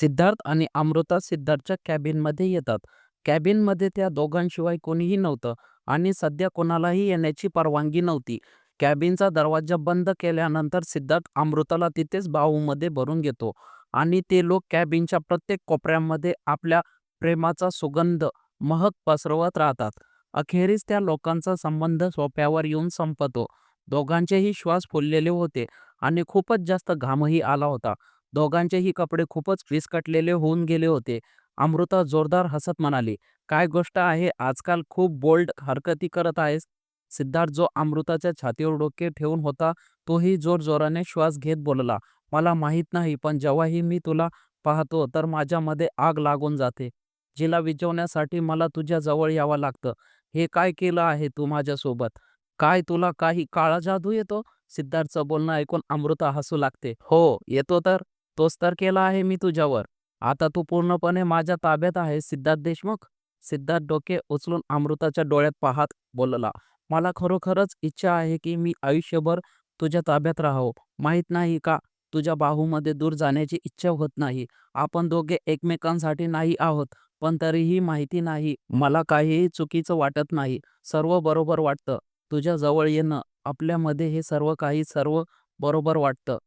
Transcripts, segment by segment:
सिद्धार्थ आणि अमृता सिद्धार्थच्या कॅबिनमध्ये येतात. कॅबिनमध्ये त्या दोघांशिवाय कोणीही नव्हतं आणि सध्या कोणालाही येण्याची परवानगी नव्हती. कॅबिनचा दरवाजा बंद केल्यानंतर सिद्धार्थ अमृताला तिथेच बाहूमध्ये भरून घेतो आणि ते लोक कॅबिनच्या प्रत्येक कोपऱ्यामध्ये आपल्या प्रेमाचा सुगंध महक पसरवत राहतात. अखेरीस त्या लोकांचा संबंध सोप्यावर येऊन संपतो. दोघांचेही श्वास फुललेले होते आणि खूपच जास्त घामही आला होता. दोघांचेही कपडे खूपच विस्कटलेले होऊन गेले होते. अमृता जोरदार हसत म्हणाली, "काय गोष्ट आहे, आजकाल खूप बोल्ड हरकती करत आहेस." सिद्धार्थ जो अमृताच्या छातीवर डोके ठेवून होता, तोही जोरजोराने श्वास घेत बोलला, "मला माहीत नाही, पण जेव्हाही मी तुला पाहतो तर माझ्यामध्ये आग लागून जाते. जिला विझवण्यासाठी मला तुझ्या जवळ यावं लागतं. हे काय केलं आहे तू माझ्यासोबत? काय तुला काही काळा जादू येतो?" सिद्धार्थचं बोलणं ऐकून अमृता हसू लागते. "हो, येतो तर. तोच तर केला आहे मी तुझ्यावर. आता तू पूर्णपणे माझ्या ताब्यात आहे सिद्धार्थ देशमुख." सिद्धार्थ डोके उचलून अमृताच्या डोळ्यात पाहत बोलला, "मला खरोखरच इच्छा आहे की मी आयुष्यभर तुझ्या ताब्यात राहावं. माहीत नाही का, तुझ्या बाहूमध्ये दूर जाण्याची इच्छा होत नाही. आपण दोघे एकमेकांसाठी नाही आहोत, पण तरीही माहिती नाही, मला काहीही चुकीचं वाटत नाही. सर्व बरोबर वाटतं. तुझ्या जवळ येणं, आपल्यामध्ये हे सर्व काही सर्व बरोबर वाटतं."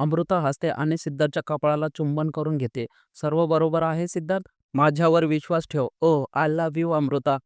अमृता हसते आणि सिद्धार्थच्या कपाळाला चुंबन करून घेते. "सर्व बरोबर आहे सिद्धार्थ. माझ्यावर विश्वास ठेव. Oh I love you Amruta."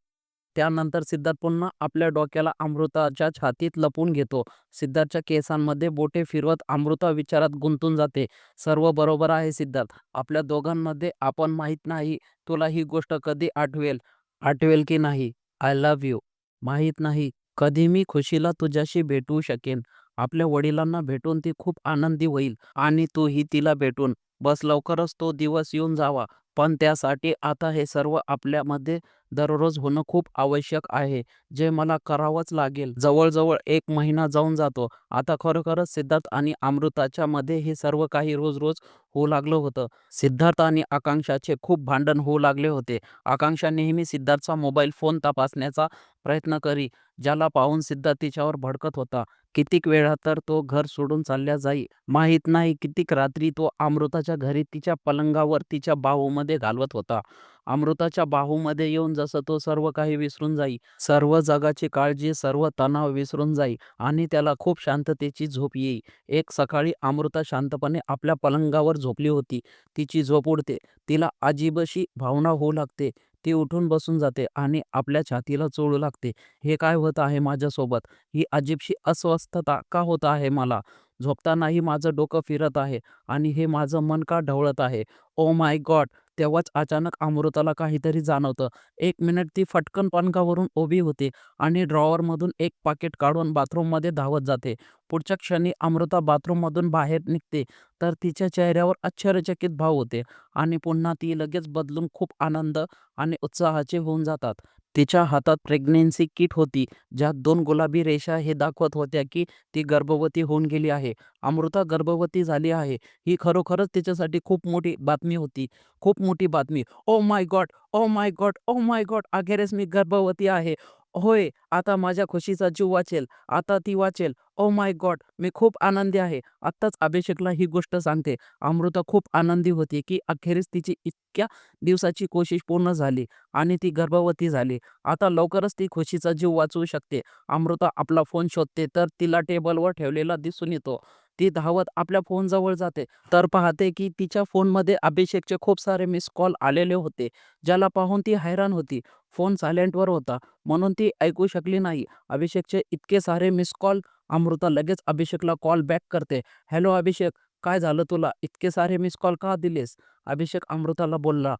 त्यानंतर सिद्धार्थ पुन्हा आपल्या डोक्याला अमृताच्या छातीत लपून घेतो. सिद्धार्थच्या केसांमध्ये बोटे फिरवत अमृता विचारात गुंतून जाते. "सर्व बरोबर आहे सिद्धार्थ. आपल्या दोघांमध्ये आपण माहीत नाही तुला ही गोष्ट कधी आठवेल आठवेल की नाही. I love you. माहीत नाही कधी मी खुशीला तुझ्याशी भेटू शकेन. आपल्या वडिलांना भेटून ती खूप आनंदी होईल आणि तूही तिला भेटून. बस लवकरच तो दिवस येऊन जावा. पण त्यासाठी आता हे सर्व आपल्यामध्ये दररोज होणं खूप आवश्यक आहे, जे मला करावंच लागेल." जवळजवळ एक महिना जाऊन जातो. आता खरोखरच सिद्धार्थ आणि अमृताच्या मध्ये हे सर्व काही रोज-रोज होऊ लागलं होतं. सिद्धार्थ आणि आकांक्षाचे खूप भांडण होऊ लागले होते. आकांक्षा नेहमी सिद्धार्थचा मोबाईल फोन तपासण्याचा प्रयत्न करी, ज्याला पाहून सिद्धार्थ तिच्यावर भडकत होता. कितीक वेळा तर तो घर सोडून चालला जाई. माहीत नाही कितीक रात्री तो अमृताच्या घरी तिच्या पलंगावर तिच्या बाहूमध्ये घालवत होता. अमृताच्या बाहूमध्ये येऊन जसं तो सर्व काही विसरून जाई. सर्व जगाची काळजी, सर्व तणाव विसरून जाई आणि त्याला खूप शांततेची झोप येई. एक सकाळी अमृता शांतपणे आपल्या पलंगावर झोपली होती. तिची झोप उडते. तिला अजीबशी भावना होऊ लागते. ती उठून बसून जाते आणि आपल्या छातीला चोळू लागते. "हे काय होत आहे माझ्यासोबत? ही अजीबशी अस्वस्थता का होत आहे मला? झोपतानाही माझं डोकं फिरत आहे आणि हे माझं मन का ढवळत आहे? Oh my God!" तेव्हाच अचानक अमृताला काहीतरी जाणवतं. एक मिनिट ती फटकन पणकावरून उभी होते आणि ड्रॉवरमधून एक पाकीट काढून बाथरूममध्ये धावत जाते. पुढच्या क्षणी अमृता बाथरूममधून बाहेर निघते तर तिच्या चेहऱ्यावर आश्चर्यचकित भाव होते आणि पुन्हा ती लगेच बदलून खूप आनंद आणि उत्साहाचे होऊन जातात. तिच्या हातात प्रेग्नन्सी किट होती, ज्यात दोन गुलाबी रेषा हे दाखवत होत्या की ती गर्भवती होऊन गेली आहे. अमृता गर्भवती झाली आहे. ही खरोखरच तिच्यासाठी खूप मोठी बातमी होती. खूप मोठी बातमी. ओ my God! Oh my God! Oh my God! अखेरच मी गर्भवती आहे. होय, आता माझ्या खुशीचा जीव वाचेल. आता ती वाचेल. ओ माय गॉड! मी खूप आनंदी आहे. आत्ताच अभिषेकला ही गोष्ट सांगते. अमृता खूप आनंदी होती की अखेरीस तिची इतक्या दिवसाची कोशिश पूर्ण झाली आणि ती गर्भवती झाली. आता लवकरच ती खुशीचा जीव वाचवू शकते. अमृता आपला फोन शोधते तर तिला टेबलवर ठेवलेला दिसून येतो. ती धावत आपल्या फोनजवळ जाते तर पाहते की तिच्या फोनमध्ये अभिषेकचे खूप सारे मिस कॉल आलेले होते, ज्याला पाहून ती हैराण होती. फोन सायलेंटवर होता, म्हणून ती ऐकू शकली नाही. अभिषेकचे इतके सारे मिस कॉल! अमृता लगेच अभिषेकला कॉल बॅक करते. "हॅलो अभिषेक, काय झालं तुला? इतके सारे मिस कॉल का दिलेस?" अभिषेक अमृताला बोलला,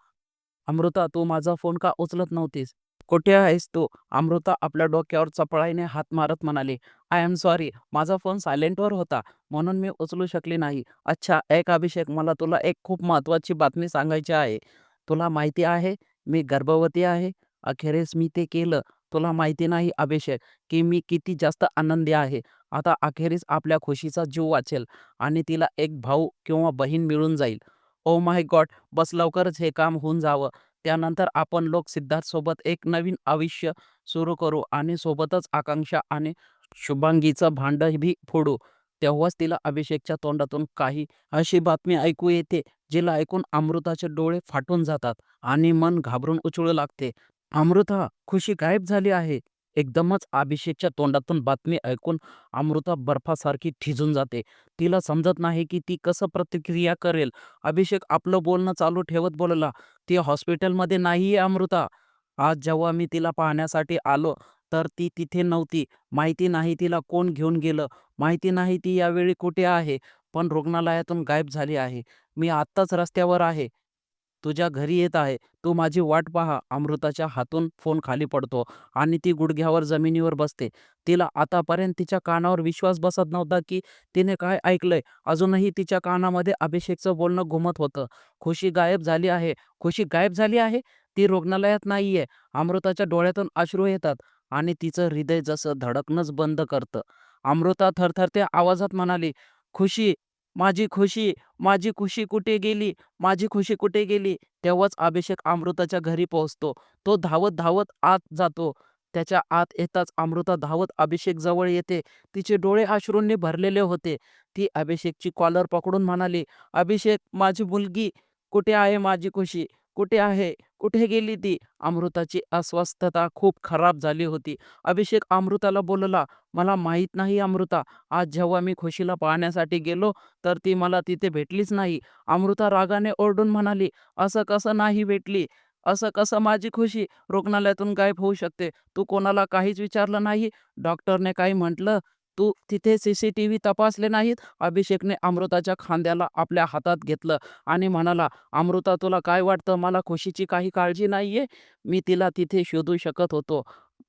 "अमृता, तू माझा फोन का उचलत नव्हतीस? कुठे आहेस तू?" अमृता आपल्या डोक्यावर चपळाईने हात मारत म्हणाली, "आय एम सॉरी. माझा फोन सायलेंटवर होता, म्हणून मी उचलू शकली नाही." "अच्छा, एक अभिषेक, मला तुला एक खूप महत्त्वाची बातमी सांगायची आहे. तुला माहिती आहे, मी गर्भवती आहे. अखेरीस मी ते केलं. तुला माहिती नाही अभिषेक, की मी किती जास्त आनंदी आहे. आता अखेरीस आपल्या खुशीचा जीव वाचेल आणि तिला एक भाऊ किंवा बहीण मिळून जाईल." ओ माय गॉड! बस लवकरच हे काम होऊन जावं. त्यानंतर आपण लोक सिद्धार्थसोबत एक नवीन आयुष्य सुरू करू आणि सोबतच आकांक्षा आणि शुभांगीचं भांडंही फोडू. तेव्हाच तिला अभिषेकच्या तोंडातून काही अशी बातमी ऐकू येते जिला ऐकून अमृताचे डोळे फाटून जातात आणि मन घाबरून उचळू लागते अमृता खुशी गायब झाली आहे एकदमच अभिषेकच्या तोंडातून बातमी ऐकून अमृता बर्फासारखी ठिजून जाते. तिला समजत नाही की ती कसं प्रतिक्रिया करेल. अभिषेक आपलं बोलणं चालू ठेवत बोलला ती हॉस्पिटलमध्ये नाही आहे अमृता. आज जेव्हा मी तिला पाहण्यासाठी आलो तर ती तिथे नव्हती. माहिती नाही तिला कोण घेऊन गेलं. माहिती नाही ती यावेळी कुठे आहे पण रुग्णालयातून गायब झाली आहे. मी आत्ताच रस्त्यावर आहे. तुझ्या घरी येत आहे तू माझी वाट पहा. अमृताच्या हातून फोन खाली पडतो आणि ती गुडघ्यावर जमिनीवर बसते. तिला आतापर्यंत तिच्या कानावर विश्वास बसत नव्हता की तिने काय ऐकलंय. अजूनही तिच्या कानामध्ये अभिषेकचं बोलणं घुमत होतं. खुशी गायब झाली आहे. खुशी गायब झाली आहे? ती रुग्णालयात नाहीये. अमृताच्या डोळ्यातून अश्रू येतात आणि तिचं हृदय जसं धडकणंच बंद करतं. अमृता थरथरत्या आवाजात म्हणाली खुशी माझी खुशी माझी खुशी कुठे गेली? माझी खुशी कुठे गेली? तेव्हाच अभिषेक अमृताच्या घरी पोहोचतो. तो धावत धावत आत जातो. त्याच्या आत येताच अमृता धावत अभिषेक जवळ येते. तिचे डोळे अश्रूंनी भरलेले होते. ती अभिषेकची कॉलर पकडून म्हणाली अभिषेक माझी मुलगी कुठे आहे माझी खुशी? कुठे आहे? कुठे गेली ती? अमृताची अस्वस्थता खूप खराब झाली होती. अभिषेक अमृताला बोलला मला माहीत नाही अमृता. आज जेव्हा मी खुशीला पाहण्यासाठी गेलो तर ती मला तिथे भेटलीच नाही. अमृता रागाने ओरडून म्हणाली असं कसं नाही भेटली? असं कसं माझी खुशी? रुग्णालयातून गायब होऊ शकते. तू कोणाला काहीच विचारलं नाही? डॉक्टरने काही म्हटलं? तू तिथे सी सी टी व्ही तपासले नाहीत? अभिषेकने अमृताच्या खांद्याला आपल्या हातात घेतलं आणि म्हणाला अमृता तुला काय वाटतं? मला खुशीची काही काळजी नाहीये? मी तिला तिथे शोधू शकत होतो.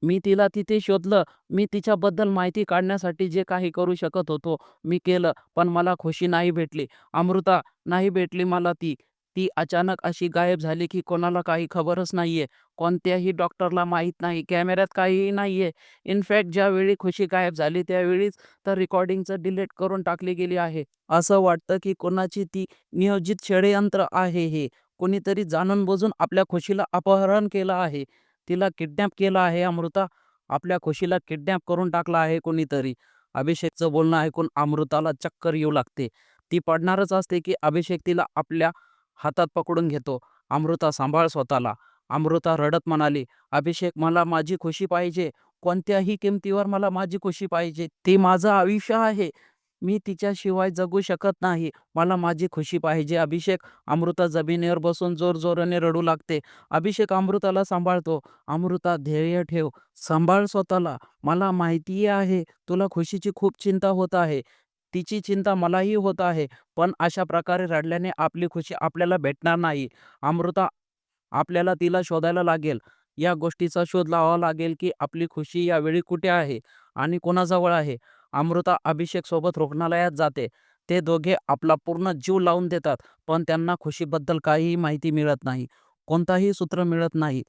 मी तिला तिथे शोधलं. मी तिच्याबद्दल माहिती काढण्यासाठी जे काही करू शकत होतो मी केलं. पण मला खुशी नाही भेटली. अमृता नाही भेटली मला ती. ती अचानक अशी गायब झाली की कोणाला काही खबरच नाहीये. कोणत्याही डॉक्टरला माहीत नाही कॅमेऱ्यात काहीही नाहीये. इनफॅक्ट ज्यावेळी खुशी गायब झाली त्यावेळीच तर रेकॉर्डिंगचं डिलीट करून टाकली गेली आहे. असं वाटतं की कोणाची ती नियोजित षडयंत्र आहे हे. कोणीतरी जाणून बुजून आपल्या खुशीला अपहरण केलं आहे. तिला किडनॅप केलं आहे अमृता. आपल्या खुशीला किडनॅप करून टाकला आहे कोणीतरी. अभिषेकचं बोलणं ऐकून अमृताला चक्कर येऊ लागते. ती पडणारच असते की अभिषेक तिला आपल्या हातात पकडून घेतो. अमृता सांभाळ स्वतःला. अमृता रडत म्हणाली अभिषेक मला माझी खुशी पाहिजे. कोणत्याही किमतीवर मला माझी खुशी पाहिजे. ती माझं आयुष्य आहे. मी तिच्याशिवाय जगू शकत नाही. मला माझी खुशी पाहिजे अभिषेक. अमृता जमिनीवर बसून जोर जोराने रडू लागते. अभिषेक अमृताला सांभाळतो. अमृता ध्येय ठेव. सांभाळ स्वतःला. मला माहिती आहे तुला खुशीची खूप चिंता होत आहे. तिची चिंता मलाही होत आहे. पण अशा प्रकारे रडल्याने आपली खुशी आपल्याला भेटणार नाही. अमृता आपल्याला तिला शोधायला लागेल. या गोष्टीचा शोध लावावा लागेल की आपली खुशी यावेळी कुठे आहे आणि कोणाजवळ आहे. अमृता अभिषेक सोबत रुग्णालयात जाते. ते दोघे आपला पूर्ण जीव लावून देतात. पण त्यांना खुशीबद्दल काहीही माहिती मिळत नाही. कोणताही सूत्र मिळत नाही.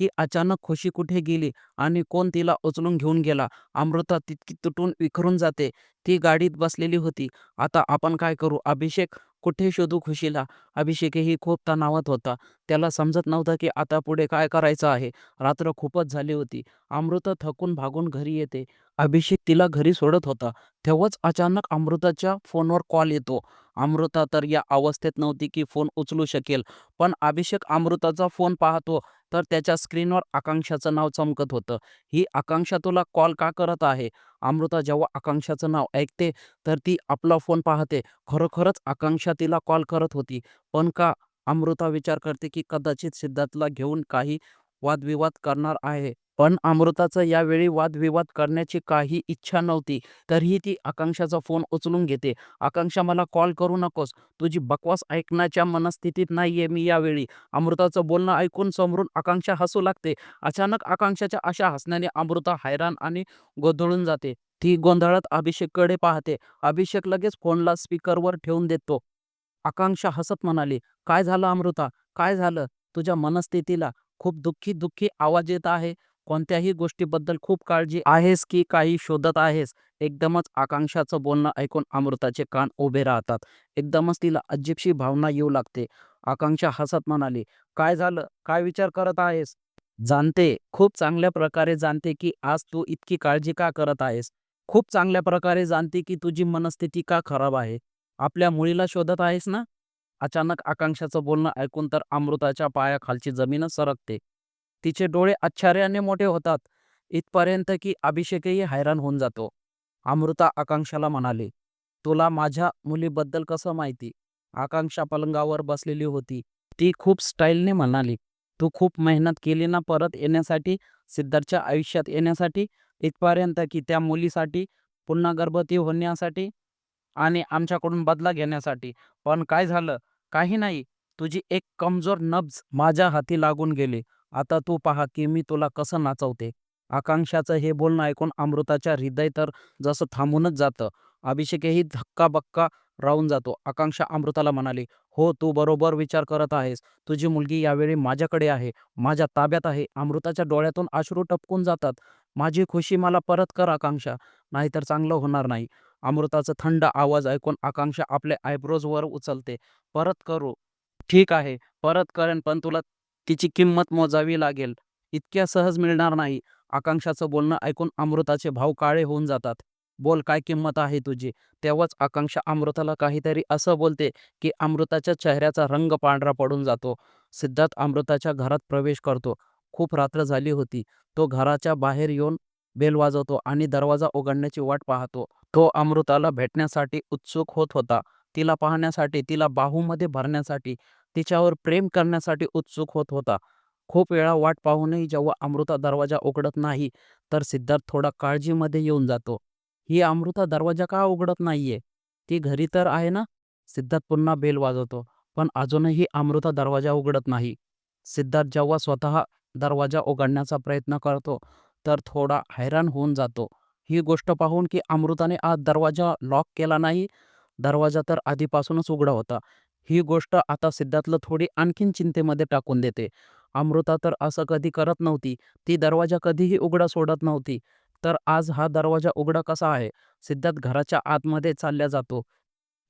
की अचानक खुशी कुठे गेली आणि कोण तिला उचलून घेऊन गेला? अमृता तितकी तुटून विखरून जाते. ती गाडीत बसलेली होती. आता आपण काय करू? अभिषेक कुठे शोधू खुशीला? अभिषेकही खूप तणावात होता. त्याला समजत नव्हतं की आता पुढे काय करायचं आहे. रात्र खूपच झाली होती. अमृता थकून भागून घरी येते. अभिषेक तिला घरी सोडत होता. तेव्हाच अचानक अमृताच्या फोनवर कॉल येतो. अमृता तर या अवस्थेत नव्हती की फोन उचलू शकेल पण अभिषेक अमृताचा फोन पाहतो तर त्याच्या स्क्रीनवर आकांक्षाचं नाव चमकत होतं. ही आकांक्षा तुला कॉल का करत आहे? अमृता जेव्हा आकांक्षाचं नाव ऐकते तर ती आपला फोन पाहते. खरोखरच आकांक्षा तिला कॉल करत होती. पण का? अमृता विचार करते की कदाचित सिद्धार्थला घेऊन काही वादविवाद करणार आहे. पण अमृताचं यावेळी वादविवाद करण्याची काही इच्छा नव्हती. तरीही ती आकांक्षाचा फोन उचलून घेते. आकांक्षा मला कॉल करू नकोस. तुझी बकवास ऐकण्याच्या मनस्थितीत नाहीये मी यावेळी. अमृताचं बोलणं ऐकून समोरून आकांक्षा हसू लागते. अचानक आकांक्षाच्या अशा हसण्याने अमृता हैराण आणि गोंधळून जाते. ती गोंधळात अभिषेककडे पाहते. अभिषेक लगेच फोनला स्पीकरवर ठेवून देतो. आकांक्षा हसत म्हणाली काय झालं अमृता? काय झालं? तुझ्या मनस्थितीला खूप दुःखी दुःखी आवाज येत आहे. कोणत्याही गोष्टीबद्दल खूप काळजी आहेस की काही शोधत आहेस? एकदमच आकांक्षाचं बोलणं ऐकून अमृताचे कान उभे राहतात. एकदमच तिला अजिबशी भावना येऊ लागते. आकांक्षा हसत म्हणाली काय झालं? काय विचार करत आहेस? जाणते. खूप चांगल्या प्रकारे जाणते की आज तू इतकी काळजी का करत आहेस? खूप चांगल्या प्रकारे जाणते की तुझी मनस्थिती का खराब आहे? आपल्या मुलीला शोधत आहेस ना? अचानक आकांक्षाचं बोलणं ऐकून तर अमृताच्या पायाखालची जमीनच सरकते. तिचे डोळे आश्चर्याने मोठे होतात. इथपर्यंत की अभिषेकही हैराण होऊन जातो. अमृता आकांक्षाला म्हणाली तुला माझ्या मुलीबद्दल कसं माहिती? आकांक्षा पलंगावर बसलेली होती. ती खूप स्टाईलने म्हणाली तू खूप मेहनत केली ना परत येण्यासाठी? सिद्धार्थच्या आयुष्यात येण्यासाठी? इथपर्यंत की त्या मुलीसाठी? पुन्हा गर्भवती होण्यासाठी? आणि आमच्याकडून बदला घेण्यासाठी? पण काय झालं? काही नाही. तुझी एक कमजोर नब्ज माझ्या हाती लागून गेली. आता तू पहा की मी तुला कसं नाचवते. आकांक्षाचं हे बोलणं ऐकून अमृताच्या हृदय तर जसं थांबूनच जातं. अभिषेकही धक्काबक्का राहून जातो. आकांक्षा अमृताला म्हणाली हो तू बरोबर विचार करत आहेस. तुझी मुलगी यावेळी माझ्याकडे आहे. माझ्या ताब्यात आहे. अमृताच्या डोळ्यातून अश्रू टपकून जातात. माझी खुशी मला परत कर आकांक्षा. नाहीतर चांगलं होणार नाही. अमृताचा थंड आवाज ऐकून आकांक्षा आपले आयब्रोज वर उचलते. परत करू. ठीक आहे. परत करेन पण तुला तिची किंमत मोजावी लागेल. इतक्या सहज मिळणार नाही. आकांक्षाचं बोलणं ऐकून अमृताचे भाव काळे होऊन जातात. बोल काय किंमत आहे तुझी? तेव्हाच आकांक्षा अमृताला काहीतरी असं बोलते की अमृताच्या चेहऱ्याचा रंग पांढरा पडून जातो. सिद्धार्थ अमृताच्या घरात प्रवेश करतो. खूप रात्र झाली होती. तो घराच्या बाहेर येऊन बेल वाजवतो आणि दरवाजा उघडण्याची वाट पाहतो. तो अमृताला भेटण्यासाठी उत्सुक होत होता. तिला पाहण्यासाठी तिला बाहूमध्ये भरण्यासाठी तिच्यावर प्रेम करण्यासाठी उत्सुक होत होता. खूप वेळा वाट पाहूनही जेव्हा अमृता दरवाजा उघडत नाही तर सिद्धार्थ थोडा काळजीमध्ये येऊन जातो. ही अमृता दरवाजा का उघडत नाहीये? ती घरी तर आहे ना? सिद्धार्थ पुन्हा बेल वाजवतो. पण अजूनही अमृता दरवाजा उघडत नाही. सिद्धार्थ जेव्हा स्वतः दरवाजा उघडण्याचा प्रयत्न करतो तर थोडा हैराण होऊन जातो. ही गोष्ट पाहून की अमृताने आज दरवाजा लॉक केला नाही. दरवाजा तर आधीपासूनच उघडा होता. ही गोष्ट आता सिद्धार्थला थोडी आणखीन चिंतेमध्ये टाकून देते. अमृता तर असं कधी करत नव्हती. ती दरवाजा कधीही उघडा सोडत नव्हती. तर आज हा दरवाजा उघडा कसा आहे? सिद्धार्थ घराच्या आतमध्ये चालल्या जातो.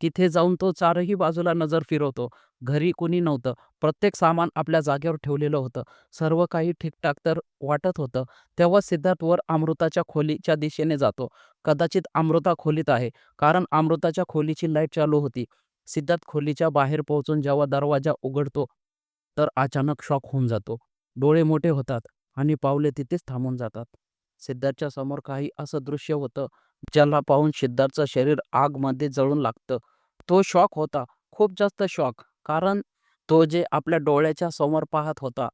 तिथे जाऊन तो चारही बाजूला नजर फिरवतो. घरी कुणी नव्हतं. प्रत्येक सामान आपल्या जागेवर ठेवलेलं होतं. सर्व काही ठीकठाक तर वाटत होतं. तेव्हा सिद्धार्थ वर अमृताच्या खोलीच्या दिशेने जातो. कदाचित अमृता खोलीत आहे. कारण अमृताच्या खोलीची लाइट चालू होती. सिद्धार्थ खोलीच्या बाहेर पोहोचून जेव्हा दरवाजा उघडतो तर अचानक शॉक होऊन जातो. डोळे मोठे होतात आणि पावले तिथेच थांबून जातात. सिद्धार्थच्या समोर काही असं दृश्य होतं ज्याला पाहून सिद्धार्थचं शरीर आगमध्ये जळून लागतं. तो शॉक होता खूप जास्त शॉक कारण तो जे आपल्या डोळ्याच्या समोर पाहत होता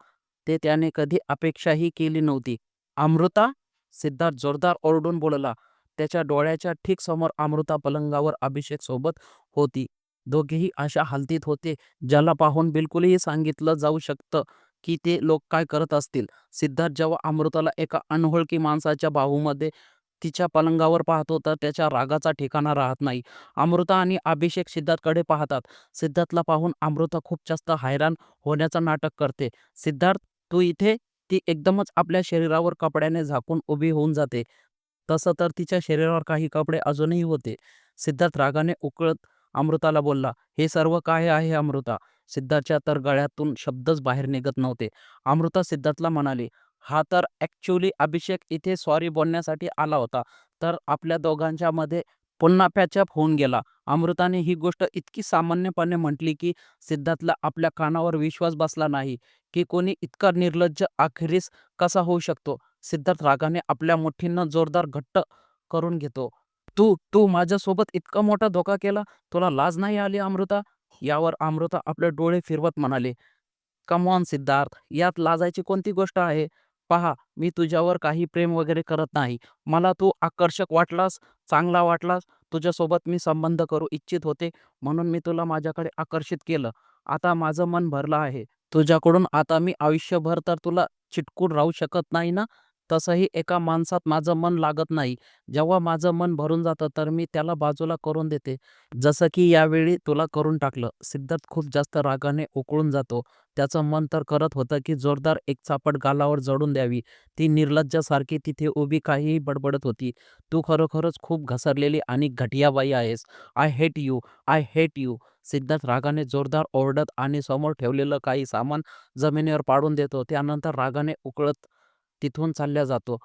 ते त्याने कधी अपेक्षाही केली नव्हती. अमृता? सिद्धार्थ जोरदार ओरडून बोलला. त्याच्या डोळ्याच्या ठीक समोर अमृता पलंगावर अभिषेक सोबत होती. दोघेही अशा हालतीत होते ज्याला पाहून बिलकुलही सांगितलं जाऊ शकतं की ते लोक काय करत असतील. सिद्धार्थ जेव्हा अमृताला एका अनोळखी माणसाच्या बाहूमध्ये तिच्या पलंगावर पाहतो तर त्याच्या रागाचा ठिकाणा राहत नाही. अमृता आणि अभिषेक सिद्धार्थकडे पाहतात. सिद्धार्थला पाहून अमृता खूप जास्त हैराण होण्याचं नाटक करते. सिद्धार्थ तू इथे? ती एकदमच आपल्या शरीरावर कपड्याने झाकून उभी होऊन जाते. तसं तर तिच्या शरीरावर काही कपडे अजूनही होते. सिद्धार्थ रागाने उकळत अमृताला बोलला हे सर्व काय आहे अमृता? सिद्धार्थच्या तर गळ्यातून शब्दच बाहेर निघत नव्हते. अमृता सिद्धार्थला म्हणाली हा तर ॲक्च्युली अभिषेक इथे सॉरी बोलण्यासाठी आला होता तर आपल्या दोघांच्या मध्ये पुन्हा पॅचअप होऊन गेला. अमृताने ही गोष्ट इतकी सामान्यपणे म्हटली की सिद्धार्थला आपल्या कानावर विश्वास बसला नाही की कोणी इतका निर्लज्ज अखेरीस कसा होऊ शकतो? सिद्धार्थ रागाने आपल्या मुठींना जोरदार घट्ट करून घेतो. तू तू माझ्यासोबत इतका मोठा धोका केला तुला लाज नाही आली अमृता? यावर अमृता आपले डोळे फिरवत म्हणाले. कमॉन सिद्धार्थ यात लाजायची कोणती गोष्ट आहे? पहा मी तुझ्यावर काही प्रेम वगैरे करत नाही. मला तू आकर्षक वाटलास चांगला वाटलास. तुझ्यासोबत मी संबंध करू इच्छित होते म्हणून मी तुला माझ्याकडे आकर्षित केलं. आता माझं मन भरलं आहे. तुझ्याकडून आता मी आयुष्यभर तर तुला चिटकून राहू शकत नाही ना? तसंही एका माणसात माझं मन लागत नाही. जेव्हा माझं मन भरून जातं तर मी त्याला बाजूला करून देते. जसं की यावेळी तुला करून टाकलं सिद्धार्थ खूप जास्त रागाने उकळून जातो. त्याचं मन तर करत होतं की जोरदार एक चापट गालावर जडून द्यावी. ती निर्लज्जासारखी तिथे उभी काहीही बडबडत होती. तू खरोखरच खूप घसरलेली आणि घटियाबाई आहेस. I hate you I hate you Siddharth रागाने जोरदार ओरडत आणि समोर ठेवलेलं काही सामान जमिनीवर पाडून देतो. त्यानंतर रागाने उकळत तिथून चालल्या जातो.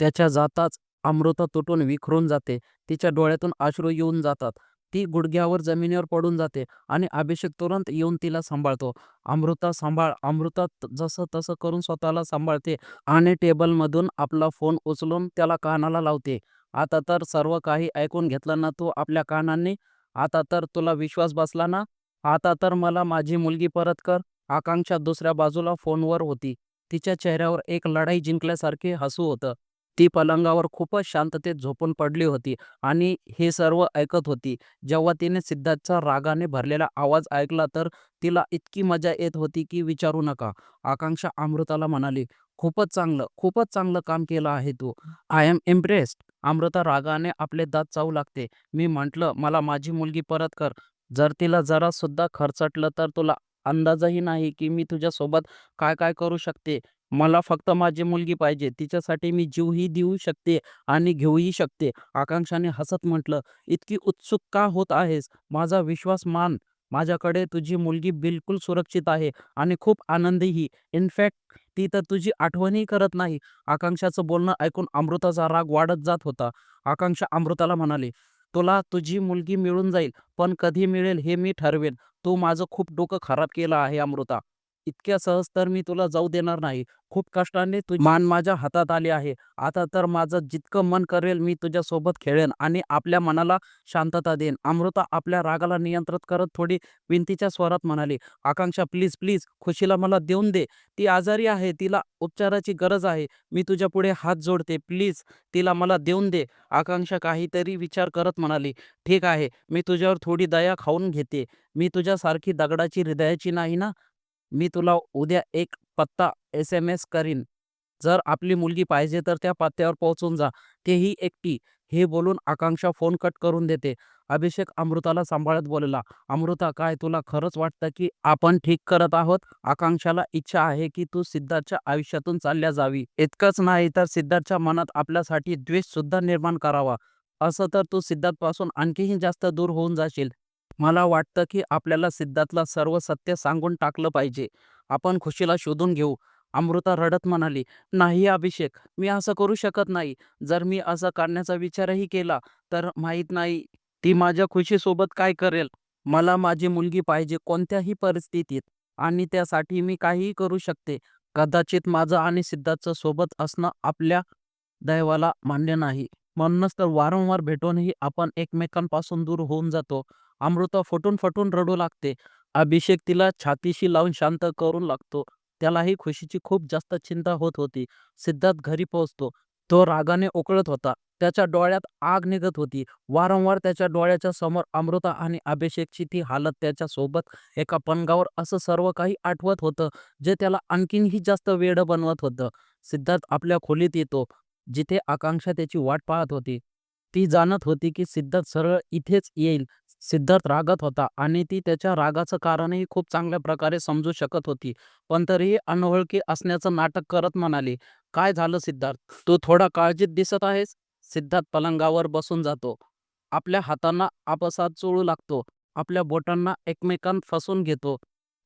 त्याच्या जाताच अमृता तुटून विखरून जाते. तिच्या डोळ्यातून अश्रू येऊन जातात. ती गुडघ्यावर जमिनीवर पडून जाते आणि अभिषेक तुरंत येऊन तिला सांभाळतो. अमृता सांभाळ अमृता जसं तसं करून स्वतःला सांभाळते आणि टेबलमधून आपला फोन उचलून त्याला कानाला लावते. आता तर सर्व काही ऐकून घेतलं ना तू आपल्या कानांनी? आता तर तुला विश्वास बसला ना? आता तर मला माझी मुलगी परत कर. आकांक्षा दुसऱ्या बाजूला फोनवर होती. तिच्या चेहऱ्यावर एक लढाई जिंकल्यासारखे हसू होतं. ती पलंगावर खूपच शांततेत झोपून पडली होती आणि हे सर्व ऐकत होती. जेव्हा तिने सिद्धार्थचा रागाने भरलेला आवाज ऐकला तर तिला इतकी मजा येत होती की विचारू नका. आकांक्षा अमृताला म्हणाली खूपच चांगलं खूपच चांगलं काम केलं आहे तू. आय एम इम्प्रेस्ड अमृता रागाने आपले दात चावू लागते. मी म्हटलं मला माझी मुलगी परत कर. जर तिला जरा सुद्धा खर्चटलं तर तुला अंदाजही नाही की मी तुझ्यासोबत काय काय करू शकते. मला फक्त माझी मुलगी पाहिजे तिच्यासाठी मी जीवही देऊ शकते आणि घेऊही शकते. आकांक्षाने हसत म्हटलं इतकी उत्सुक का होत आहेस? माझा विश्वास मान. माझ्याकडे तुझी मुलगी बिलकुल सुरक्षित आहे आणि खूप आनंदीही. इनफॅक्ट ती तर तुझी आठवणही करत नाही. आकांक्षाचं बोलणं ऐकून अमृताचा राग वाढत जात होता. आकांक्षा अमृताला म्हणाली तुला तुझी मुलगी मिळून जाईल पण कधी मिळेल हे मी ठरवेन. तू माझं खूप डोकं खराब केलं आहे अमृता. इतक्या सहज तर मी तुला जाऊ देणार नाही. खूप कष्टाने तुझी मान माझ्या हातात आली आहे. आता तर माझं जितकं मन करेल मी तुझ्यासोबत खेळेन आणि आपल्या मनाला शांतता देईन. अमृता आपल्या रागाला नियंत्रित करत थोडी विनतीच्या स्वरात म्हणाली आकांक्षा प्लीज प्लीज खुशीला मला देऊन दे. ती आजारी आहे तिला उपचाराची गरज आहे. मी तुझ्या पुढे हात जोडते. प्लीज तिला मला देऊन दे. आकांक्षा काहीतरी विचार करत म्हणाली ठीक आहे मी तुझ्यावर थोडी दया खाऊन घेते. मी तुझ्यासारखी दगडाची हृदयाची नाही ना? मी तुला उद्या एक पत्ता एस एम एस करीन. जर आपली मुलगी पाहिजे तर त्या पत्त्यावर पोहोचून जा. तेही एकटी. हे बोलून आकांक्षा फोन कट करून देते. अभिषेक अमृताला सांभाळत बोलला. अमृता काय तुला खरंच वाटतं की आपण ठीक करत आहोत? आकांक्षाला इच्छा आहे की तू सिद्धार्थच्या आयुष्यातून चालल्या जावी. इतकंच नाही तर सिद्धार्थच्या मनात आपल्यासाठी द्वेष सुद्धा निर्माण करावा. असं तर तू सिद्धार्थपासून आणखीही जास्त दूर होऊन जाशील. मला वाटतं की आपल्याला सिद्धार्थला सर्व सत्य सांगून टाकलं पाहिजे. आपण खुशीला शोधून घेऊ. अमृता रडत म्हणाली नाही अभिषेक मी असं करू शकत नाही. जर मी असं करण्याचा विचारही केला तर माहीत नाही ती माझ्या खुशीसोबत काय करेल. मला माझी मुलगी पाहिजे कोणत्याही परिस्थितीत आणि त्यासाठी मी काहीही करू शकते. कदाचित माझं आणि सिद्धार्थचं सोबत असणं आपल्या दैवाला मान्य नाही. म्हणूनच तर वारंवार भेटूनही आपण एकमेकांपासून दूर होऊन जातो. अमृता फटून फटून रडू लागते. अभिषेक तिला छातीशी लावून शांत करून लागतो. त्यालाही खुशीची खूप जास्त चिंता होत होती. सिद्धार्थ घरी पोहोचतो. तो रागाने उकळत होता. त्याच्या डोळ्यात आग निघत होती. वारंवार त्याच्या डोळ्याच्या समोर अमृता आणि अभिषेकची ती हालत त्याच्या सोबत एका पणगावर असं सर्व काही आठवत होतं जे त्याला आणखीनही जास्त वेड बनवत होतं. सिद्धार्थ आपल्या खोलीत येतो. जिथे आकांक्षा त्याची वाट पाहत होती. ती जाणत होती की सिद्धार्थ सरळ इथेच येईल. सिद्धार्थ रागत होता आणि ती त्याच्या रागाचं कारणही खूप चांगल्या प्रकारे समजू शकत होती. पण तरीही अनोळखी असण्याचं नाटक करत म्हणाली काय झालं सिद्धार्थ? तू थोडा काळजीत दिसत आहेस? सिद्धार्थ पलंगावर बसून जातो. आपल्या हातांना आपसात चोळू लागतो. आपल्या बोटांना एकमेकांत फसून घेतो.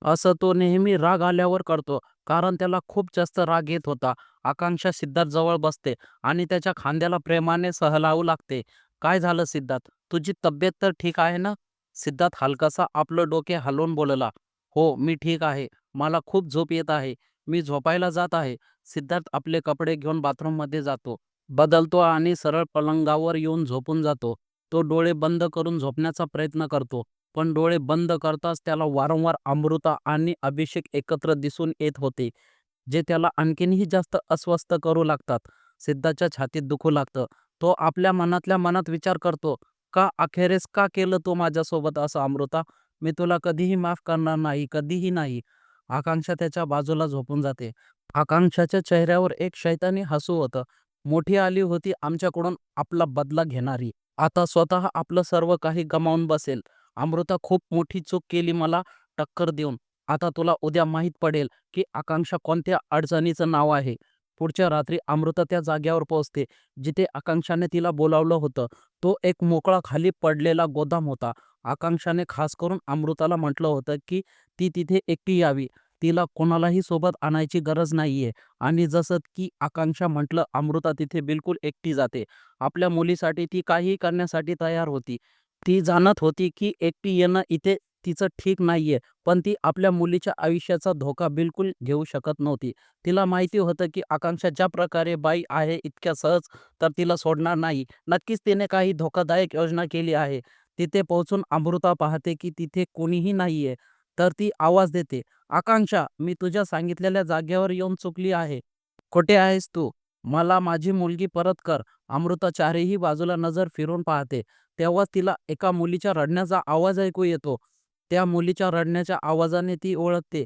असं तो नेहमी राग आल्यावर करतो कारण त्याला खूप जास्त राग येत होता. आकांक्षा सिद्धार्थ जवळ बसते आणि त्याच्या खांद्याला प्रेमाने सहलावू लागते. काय झालं सिद्धार्थ? तुझी तब्येत तर ठीक आहे ना? सिद्धार्थ हलकासा आपलं डोके हलवून बोलला. हो मी ठीक आहे. मला खूप झोप येत आहे. मी झोपायला जात आहे. सिद्धार्थ आपले कपडे घेऊन बाथरूममध्ये जातो. बदलतो आणि सरळ पलंगावर येऊन झोपून जातो. तो डोळे बंद करून झोपण्याचा प्रयत्न करतो पण डोळे बंद करताच त्याला वारंवार अमृता आणि अभिषेक एकत्र दिसून येत होते जे त्याला आणखीनही जास्त अस्वस्थ करू लागतात. सिद्धाच्या छातीत दुखू लागतं. तो आपल्या मनातल्या मनात विचार करतो का अखेरीस का केलं तू माझ्यासोबत असं अमृता? मी तुला कधीही माफ करणार नाही कधीही नाही. आकांक्षा त्याच्या बाजूला झोपून जाते. आकांक्षाच्या चेहऱ्यावर एक शैतानी हसू होतं. मोठी आली होती आमच्याकडून आपला बदला घेणारी. आता स्वतः आपलं सर्व काही गमावून बसेल. अमृता खूप मोठी चूक केली मला टक्कर देऊन. आता तुला उद्या माहीत पडेल की आकांक्षा कोणत्या अडचणीचं नाव आहे. पुढच्या रात्री अमृता त्या जाग्यावर पोहोचते जिथे आकांक्षाने तिला बोलावलं होतं. तो एक मोकळा खाली पडलेला गोदाम होता. आकांक्षाने खास करून अमृताला म्हटलं होतं की ती तिथे एकटी यावी. तिला कोणालाही सोबत आणायची गरज नाहीये. आणि जसं की आकांक्षा म्हटलं अमृता तिथे बिलकुल एकटी जाते. आपल्या मुलीसाठी ती काहीही करण्यासाठी तयार होती. ती जाणत होती की एकटी येणं इथे तिचं ठीक नाहीये पण ती आपल्या मुलीच्या आयुष्याचा धोका बिलकुल घेऊ शकत नव्हती. तिला माहिती होतं की आकांक्षा ज्या प्रकारे बाई आहे इतक्या सहज तर तिला सोडणार नाही. नक्कीच तिने काही धोकादायक योजना केली आहे. तिथे पोहोचून अमृता पाहते की तिथे कोणीही नाहीये तर ती आवाज देते आकांक्षा मी तुझ्या सांगितलेल्या जागेवर येऊन चुकली आहे. कुठे आहेस तू. मला माझी मुलगी परत कर. अमृता चारही बाजूला नजर फिरून पाहते. तेव्हा तिला एका मुलीच्या रडण्याचा आवाज ऐकू येतो. त्या मुलीच्या रडण्याच्या आवाजाने ती ओळखते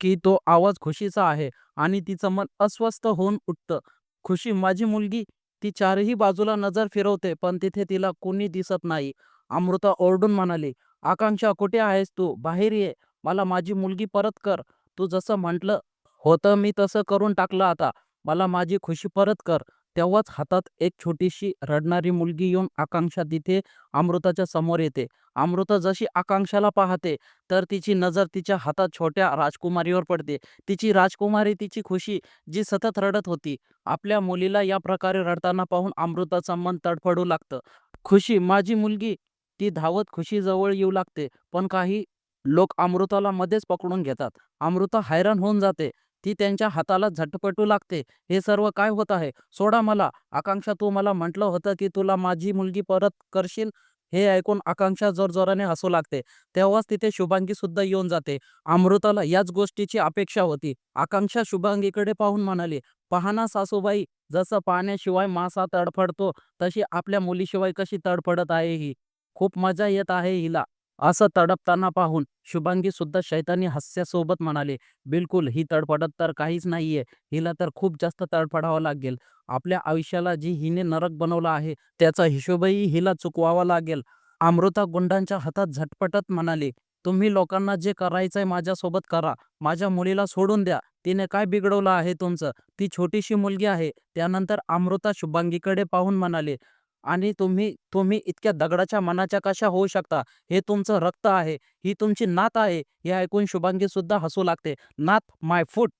की तो आवाज खुशीचा आहे आणि तिचं मन अस्वस्थ होऊन उठतं. खुशी माझी मुलगी ती चारही बाजूला नजर फिरवते पण तिथे तिला कोणी दिसत नाही. अमृता ओरडून म्हणाली आकांक्षा कुठे आहेस तू? बाहेर ये. मला माझी मुलगी परत कर. तू जसं म्हटलं होतं मी तसं करून टाकलं आता. मला माझी खुशी परत कर. तेव्हाच हातात एक छोटीशी रडणारी मुलगी येऊन आकांक्षा तिथे अमृताच्या समोर येते. अमृता जशी आकांक्षाला पाहते तर तिची नजर तिच्या हातात छोट्या राजकुमारीवर पडते. तिची राजकुमारी तिची खुशी जी सतत रडत होती. आपल्या मुलीला या प्रकारे रडताना पाहून अमृताचं मन तडफडू लागतं. खुशी माझी मुलगी ती धावत खुशीजवळ येऊ लागते पण काही लोक अमृताला मध्येच पकडून घेतात. अमृता हैराण होऊन जाते. ती त्यांच्या हाताला झटपटू लागते. हे सर्व काय होत आहे? सोडा मला. आकांक्षा तू मला म्हटलं होतं की तुला माझी मुलगी परत करशील? हे ऐकून आकांक्षा जोरजोराने हसू लागते. तेव्हाच तिथे शुभांगी सुद्धा येऊन जाते. अमृताला याच गोष्टीची अपेक्षा होती. आकांक्षा शुभांगीकडे पाहून म्हणाली पाहना सासूबाई जसं पाण्याशिवाय मासा तडफडतो तशी आपल्या मुलीशिवाय कशी तडफडत आहे ही? खूप मजा येत आहे हिला. असं तडपताना पाहून शुभांगी सुद्धा शैतानी हास्यासोबत म्हणाले बिलकुल ही तडफडत तर काहीच नाहीये. हिला तर खूप जास्त तडफडावं लागेल. आपल्या आयुष्याला जी हिने नरक बनवला आहे त्याचा हिशोबही हिला चुकवावा लागेल. अमृता गुंडांच्या हातात झटपटत म्हणाले तुम्ही लोकांना जे करायचंय माझ्यासोबत करा. माझ्या मुलीला सोडून द्या. तिने काय बिघडवलं आहे तुमचं? ती छोटीशी मुलगी आहे. त्यानंतर अमृता शुभांगीकडे पाहून म्हणाले आणि तुम्ही तुम्ही इतक्या दगडाच्या मनाच्या कशा होऊ शकता? हे तुमचं रक्त आहे ही तुमची नात आहे हे ऐकून शुभांगी सुद्धा हसू लागते. नात माय फूट!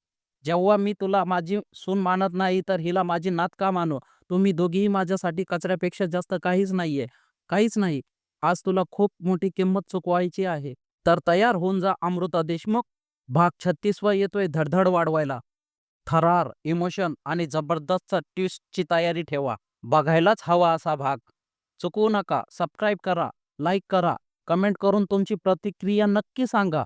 जेव्हा मी तुला माझी सून मानत नाही तर हिला माझी नात का मानू? तुम्ही दोघीही माझ्यासाठी कचऱ्यापेक्षा जास्त काहीच नाहीये. काहीच नाही. आज तुला खूप मोठी किंमत चुकवायची आहे. तर तयार होऊन जा अमृता देशमुख. भाग छत्तीसवा येतोय धडधड वाढवायला. थरार इमोशन आणि जबरदस्त ट्विस्टची तयारी ठेवा. बघायलाच हवा असा भाग. चुकवू नका सबस्क्राईब करा लाईक करा कमेंट करून तुमची प्रतिक्रिया नक्की सांगा.